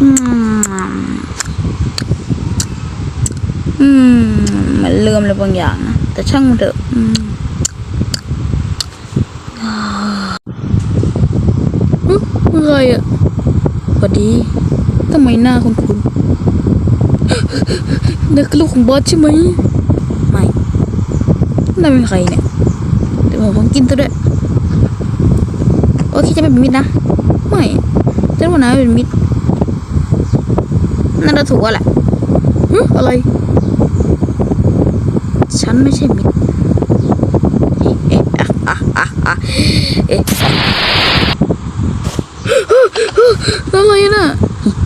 อืมอืมมันเริ่มอะไรบางอย่างนะแต่ช่างมันเถอะอืมอะไรอะสวัสดีทำไมหน้าคุณคุณนี่คือลูกของบอสใช่ไหมไม่น่าเป็นใครเนี่ยเดี๋ยวผมต้องกินซะด้วยโอเคจะไม่เป็นมิตรนะ ไม่ฉันว่านาเป็นมิตร น่าจะถูกแล้วแหละหึอะไร ฉันไม่ใช่มิตรเอ๊ะอะอะอะอะเอ๊ะอะไรน่ะ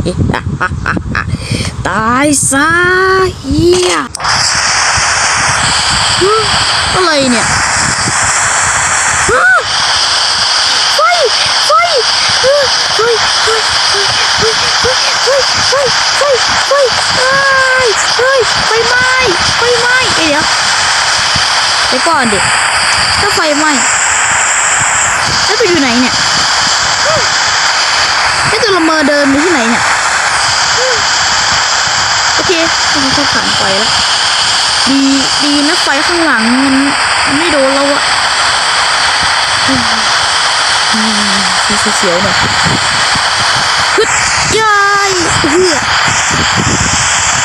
เอ๊ะอะอะอะอะตายซะเฮียหึอะไรเนี่ย ดี๋ยวก่อนดิถ้าไฟไหม้แล้วไปอยู่ไหนเนี่ยแล้วตัวละเมอเดินอยู่ที่ไหนเนี่ยโอเคมันก็ผ่านไฟแล้วดีดีนะไฟข้างหลังมันมันไม่โดนเราอะอืมอืมเสียวๆหน่อยฮึดยายเฮีย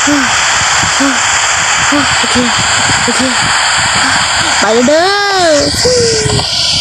ฮึ่มฮึ่มฮึ่ม โอเคโอเคไปเด้อ